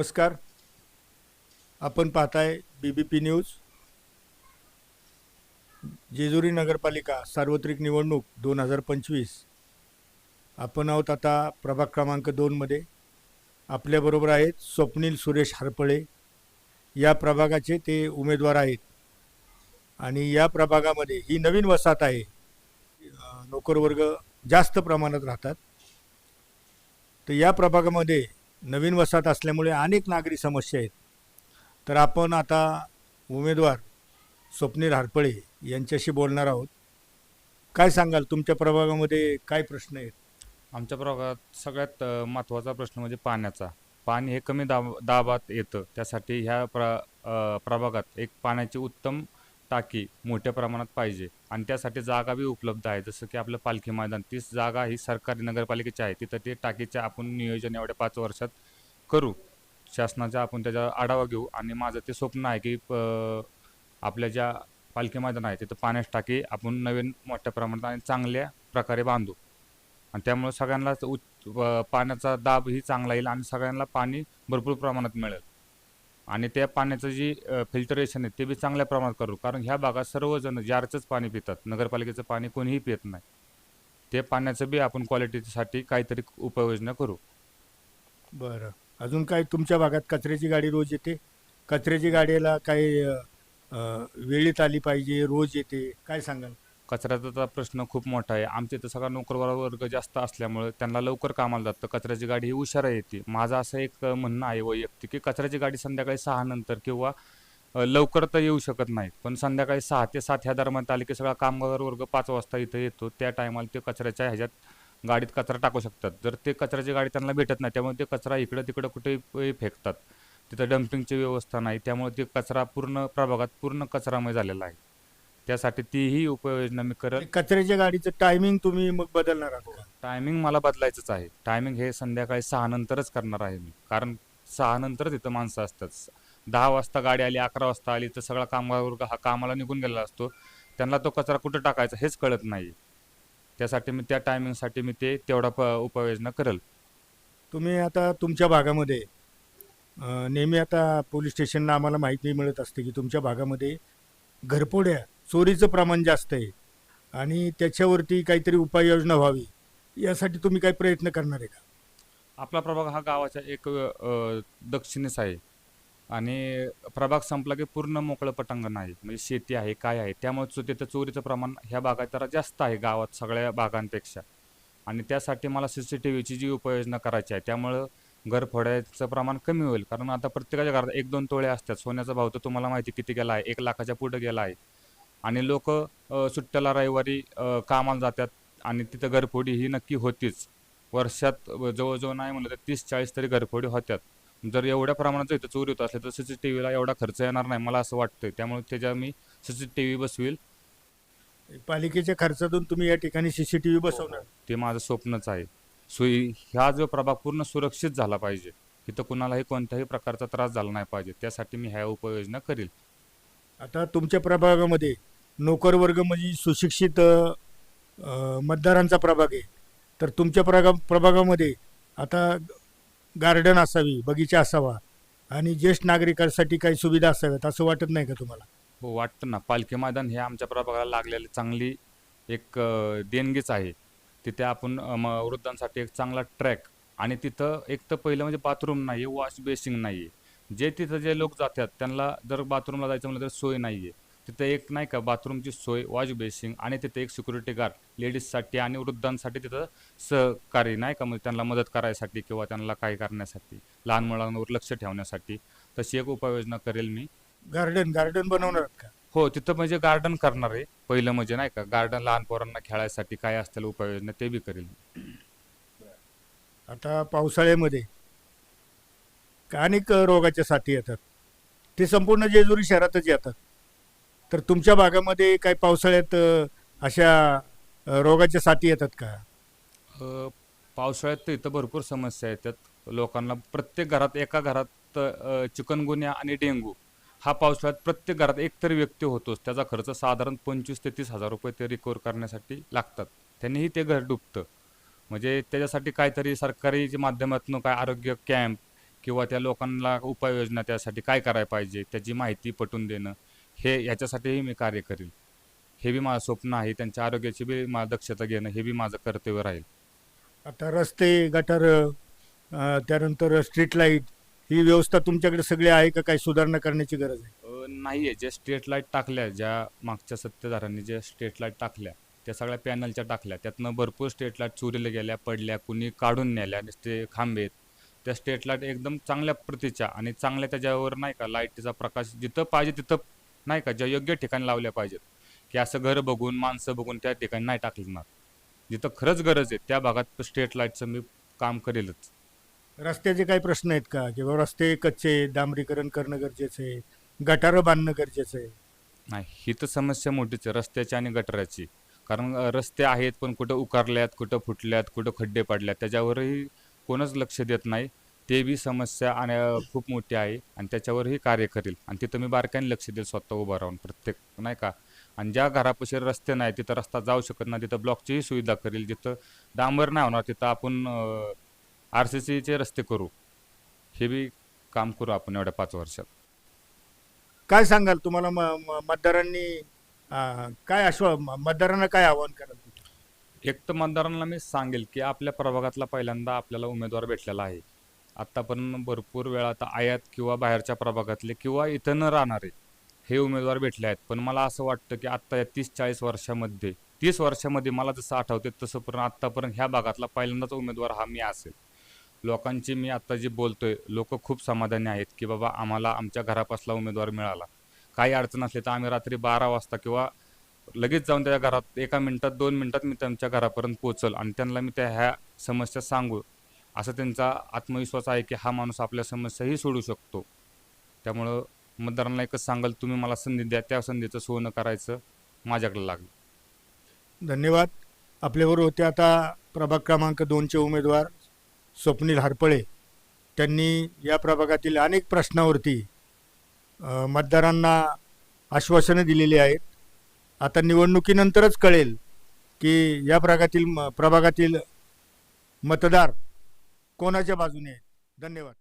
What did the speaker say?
नमस्कार. आपण पाहताय B B P news Jejuri नगरपालिका सार्वत्रिक निवडणूक दोन हजार पंचवीस. आपण आहोत आता प्रभाग क्रमांक दोनमध्ये आपल्याबरोबर आहेत स्वप्नील सुरेश हरपळे. या प्रभागाचे ते उमेदवार आहेत. आणि या प्रभागामध्ये ही नवीन वसाहत आहे. नोकरवर्ग जास्त प्रमाणात राहतात. तर या प्रभागामध्ये नवीन वसाहत असल्यामुळे अनेक नागरी समस्या आहेत. तर आपण आता उमेदवार स्वप्नील हरपळे यांच्याशी बोलणार आहोत. काय सांगाल? तुमच्या प्रभागामध्ये काय प्रश्न आहेत? आमच्या प्रभागात सगळ्यात महत्त्वाचा प्रश्न म्हणजे पाण्याचा. पाणी हे कमी दाब दाबात येतं. त्यासाठी ह्या प्र प्रभागात एक पाण्याची उत्तम टाकी मोठ्या प्रमाणात पाहिजे. आणि त्यासाठी जागा बी उपलब्ध आहे. जसं की आपलं पालखी मैदान तीच जागा ही सरकारी नगरपालिकेची आहे. तिथं ते टाकीचे आपण नियोजन एवढ्या पाच वर्षात करू. शासनाचा आपण त्याचा आढावा घेऊ. आणि माझं ते स्वप्न आहे की प- आपल्या ज्या पालखी मैदान आहे तिथं पाण्याची टाकी आपण नवीन मोठ्या प्रमाणात आणि चांगल्या प्रकारे बांधू. आणि त्यामुळे सगळ्यांनाच उच्च व पाण्याचा दाबही चांगला येईल आणि सगळ्यांना पाणी भरपूर प्रमाणात मिळेल. आणि त्या पाण्याचं जी फिल्टरेशन आहे ते बी चांगल्या प्रमाणात करू. कारण ह्या भागात सर्वजण जारचंच पाणी पितात. नगरपालिकेचं पाणी कोणीही पित नाही. ते पाण्याचं बी आपण क्वालिटीसाठी काहीतरी उपाययोजना करू. बरं. अजून काय तुमच्या भागात कचऱ्याची गाडी रोज येते? कचऱ्याची गाडीला काही वेळेत आली पाहिजे रोज येते काय सांगाल? कचऱ्याचा प्रश्न खूप मोठा आहे. आमच्या इथं सगळा नोकरवार वर्ग जास्त असल्यामुळे त्यांना लवकर कामाला जातं. कचऱ्याची गाडी ही उशारा येते. माझं असं एक म्हणणं आहे वैयक्तिक की कचऱ्याची गाडी संध्याकाळी सहा नंतर किंवा लवकर तर येऊ शकत नाही पण संध्याकाळी सहा ते सात ह्या दरम्यान आले की सगळा कामगार वर्ग पाच वाजता इथं येतो. त्या टायमाला ते कचऱ्याच्या ह्याच्यात गाडीत कचरा टाकू शकतात. जर ते कचऱ्याची गाडी त्यांना भेटत नाही त्यामुळे ते कचरा इकडं तिकडं कुठेही फेकतात. तिथं डम्पिंगची व्यवस्था नाही. त्यामुळे ते कचरा पूर्ण प्रभागात पूर्ण कचरामय झालेला आहे. त्यासाठी तीही उपाययोजना मी करेल कचऱ्याच्या गाडीचं टायमिंग तुम्ही मग बदलणार आहात का? टायमिंग मला बदलायचंच आहे. टायमिंग हे संध्याकाळी सहा नंतरच करणार आहे मी. कारण सहा नंतरच इथं माणसं असतात. दहा वाजता गाडी आली अकरा वाजता आली तर सगळा कामगार वर्ग हा कामाला निघून गेलेला असतो. त्यांना तो कचरा कुठं टाकायचा हेच कळत नाही. त्यासाठी मी त्या टायमिंगसाठी मी ते तेवढा प उपाययोजना करेल. तुम्ही आता तुमच्या भागामध्ये अ, नेहमी आता पोलीस स्टेशनला आम्हाला माहिती मिळत असते की तुमच्या भागामध्ये घरपोड्या चोरीचं प्रमाण जास्त आहे. आणि त्याच्यावरती काहीतरी उपाययोजना व्हावी यासाठी तुम्ही काही प्रयत्न करणार आहे का? आपला प्रभाग हा गावाच्या एक अ, दक्षिणेस आहे. आणि प्रभाग संपला की पूर्ण मोकळं पटांगण आहे. म्हणजे शेती आहे काय आहे त्यामुळे चो- तिथं चोरीचं प्रमाण ह्या भागात जरा जास्त आहे गावात सगळ्या भागांपेक्षा. आणि त्यासाठी मला सी सी टी व्हीची जी उपाययोजना करायची आहे त्यामुळं घरफोड्याचं प्रमाण कमी होईल. कारण आता प्रत्येकाच्या घरात एक दोन तोळे असतात. सोन्याचा भाव तर तुम्हाला माहिती किती गेला आहे एक लाखाच्या पुढे गेला आहे. आणि लोक सुट्ट्याला रविवारी कामाला जातात आणि तिथं घरफोडी ही नक्की होतीच. वर्षात जवळजवळ नाही म्हणलं तर तीस चाळीस तरी घरफोडी होत्यात. जर एवढ्या प्रमाणात जर इथं चोरी होत असले तर सी सी टी व्हीला एवढा खर्च येणार नाही मला असं वाटतंय. त्यामुळे त्याच्या मी सी सी टी व्ही बसवील. पालिकेच्या खर्चातून तुम्ही या ठिकाणी सीसीटीव्ही बसवणार. ते माझं स्वप्नच आहे. सोयी ह्या जो प्रभाग पूर्ण सुरक्षित झाला पाहिजे. इथं कुणालाही कोणत्याही प्रकारचा त्रास झाला नाही पाहिजे. त्यासाठी मी ह्या उपाययोजना करील. आता तुमच्या प्रभागामध्ये नोकर वर्ग म्हणजे सुशिक्षित मतदारांचा प्रभाग आहे. तर तुमच्या प्रगा प्रभागामध्ये आता गार्डन असावी बगीचा असावा आणि ज्येष्ठ नागरिकांसाठी काही सुविधा असाव्यात असं वाटत नाही का तुम्हाला? हो वाटतं ना. पालखी मैदान हे आमच्या प्रभागाला लागलेली चांगली एक देणगीच आहे. तिथे आपण म- वृद्धांसाठी एक चांगला ट्रॅक आणि तिथं एक तर पहिलं म्हणजे बाथरूम नाही आहे वॉश बेसिंग नाही आहे जे तिथं जे लोक जातात त्यांना जर बाथरूमला जायचं म्हणलं तर सोय नाही आहे तिथं एक नाही का बाथरूमची सोय वॉश बेसिंग आणि तिथे एक सिक्युरिटी गार्ड लेडीजसाठी आणि वृद्धांसाठी तिथं सहकारी नाही का म्हणजे त्यांना मदत करायसाठी किंवा त्यांना काय करण्यासाठी लहान मुलांवर लक्ष ठेवण्यासाठी. तशी एक उपाययोजना करेल मी. गार्डन गार्डन बनवणार का? हो तिथं म्हणजे गार्डन करणार आहे. पहिलं म्हणजे नाही का गार्डन लहान पोरांना खेळायसाठी काय असतील उपाययोजना ते बी करेल आता पावसाळ्यामध्ये अनेक रोगाच्या साथी येतात. ते संपूर्ण जेजुरी शहरातच येतात. तर तुमच्या भागामध्ये काय पावसाळ्यात अशा रोगाच्या साथी येतात का? पावसाळ्यात तर इथं भरपूर समस्या येतात. लोकांना प्रत्येक घरात एका घरात चिकनगुन्या आणि डेंगू हा पावसाळ्यात प्रत्येक घरात एकतरी व्यक्ती होतोच. त्याचा खर्च साधारण पंचवीस ते तीस हजार रुपये ते रिकवर करण्यासाठी लागतात. त्यांनीही ते घर डुबतं. म्हणजे त्याच्यासाठी काहीतरी सरकारी जे माध्यमातून काय आरोग्य कॅम्प किंवा त्या लोकांना उपाययोजना त्यासाठी काय करायला पाहिजे त्याची माहिती पटवून देणं. हे याच्यासाठीही मी कार्य करेल हे बी माझं स्वप्न आहे त्यांच्या आरोग्याची बी मला दक्षता घेणं हे बी माझं कर्तव्य राहील. आता रस्ते गटार अ, त्यानंतर स्ट्रीट लाइट ही व्यवस्था तुमच्याकडे सगळी आहे का काही सुधारणा करण्याची गरज आहे? अ, नाहीये जे स्ट्रीट लाइट टाकल्या ज्या मागच्या सत्तेधाऱ्यांनी जे स्ट्रीट लाइट टाकल्या त्या सगळ्या पॅनलच्या टाकल्या. त्यातनं भरपूर स्ट्रीट लाइट चोरीला गेल्या पडल्या कुणी काढून नेल्या नुसते खांबे आहेत. त्या स्ट्रीट लाइट एकदम चांगल्या प्रतीच्या आणि चांगल्या त्याच्यावर नाही का लाईटीचा प्रकाश जिथं पाहिजे तिथं नाही का ज्या योग्य ठिकाणी लावल्या पाहिजेत. की असं घर बघून माणसं बघून त्या ठिकाणी नाही टाकणार. जिथं खरंच गरज आहे त्या भागात स्ट्रीट लाईटचं मी काम करेलच. रस्त्याचे काही प्रश्न आहेत का? किंवा रस्ते कच्चे डांबरीकरण करणं गरजेचं आहे गटारं बांधणं गरजेचं आहे? नाही ही तर समस्या मोठीच आहे रस्त्याची आणि गटाराची. कारण रस्ते आहेत पण कुठं उकारल्यात कुठं फुटल्यात कुठं खड्डे पडल्यात त्याच्यावरही कोणच लक्ष देत नाही. ते बी समस्या आणि खूप मोठी आहे आणि त्याच्यावरही कार्य करेल. आणि तिथं मी बारकाईने लक्ष देईल स्वतः उभं राहून प्रत्येक नाही का? आणि ज्या घरापाशी रस्ते नाही तिथं रस्ता जाऊ शकत नाही तिथं ब्लॉकचीही सुविधा करेल जिथं डांबर नाही होणार तिथं आपण आर सी सीचे रस्ते करू. हे बी काम करू आपण एवढ्या पाच वर्षात. काय सांगाल तुम्हाला म- मतदारांनी काय आश्वा म- मतदारांना काय आव्हान कराल एक तर मतदारांना मी सांगेल की आपल्या प्रभागातला पहिल्यांदा आपल्याला उमेदवार भेटलेला आहे. आत्तापर्यंत भरपूर वेळा आता आयात किंवा बाहेरच्या प्रभागातले किंवा इथं न राहणारे हे उमेदवार भेटले आहेत. पण मला असं वाटतं की आत्ता या तीस चाळीस वर्षामध्ये तीस वर्षामध्ये मला जसं आठवते तसं पण आत्तापर्यंत ह्या भागातला पहिल्यांदाच उमेदवार हा मी असेल. लोकांची मी आत्ता जी बोलतोय लोक खूप समाधानी आहेत की बाबा आम्हाला आमच्या घरापासला उमेदवार मिळाला. काही अडचण असली तर आम्ही रात्री बारा वाजता किंवा लगेच जाऊन त्याच्या घरात एका मिनिटात दोन मिनिटात मी त्यांच्या घरापर्यंत पोचल आणि त्यांना मी त्या ह्या समस्या सांगू असा त्यांचा आत्मविश्वास आहे की हा माणूस आपल्या समस्याही सोडू शकतो. त्यामुळं मतदारांना एकच सांगाल तुम्ही मला संधी द्या त्या संधीचं सोनं करायचं माझ्याकडे लागलं. धन्यवाद. आपल्याबरोबर होते आता प्रभाग क्रमांक दोनचे उमेदवार स्वप्नील हरपळे. त्यांनी या प्रभागातील अनेक प्रश्नावरती मतदारांना आश्वासनं दिलेली आहेत. आता निवडणुकीनंतरच कळेल की या प्रभागातील म- प्रभागातील मतदार कोणाच्या बाजूने आहेत धन्यवाद.